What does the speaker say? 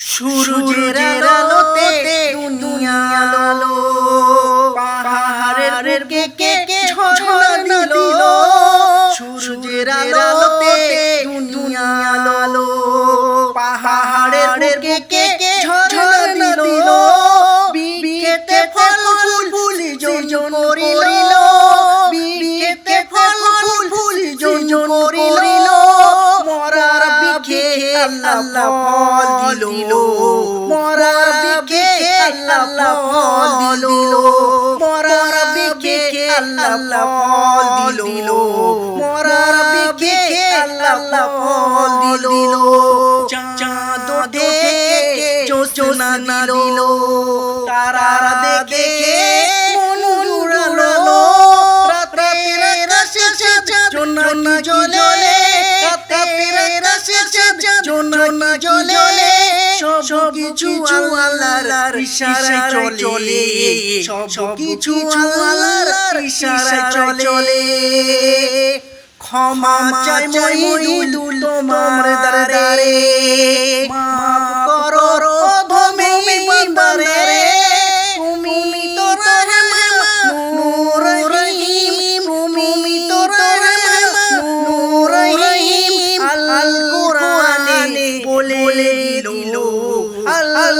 সূর্যের আলোতে দুনিয়া আলো। পাহাড়ের বুকে ঝড় দিল। সূর্যের আলোতে দুনিয়া আলো। পাহাড়ের বুকে ঝড় দিল। বিকেতে ফল ফুল যোজন করিল। আল্লাহ ফল দিল। মরার বিখে আল্লাহ ফল দিল। মরার বিখে আল্লাহ ফল দিল। মরার বিখে আল্লাহ ফল দিল। চাঁদ দেখে দিল। মন জোনা জ্বলে রাতের আকাশে জোনা জ্বলে সব কিছু আল্লাহর ইশারায় চলে। সব কিছু আল্লাহর ইশারায় চলে। ক্ষমা চাই মই দুল তোমার দারে মা দিল। আল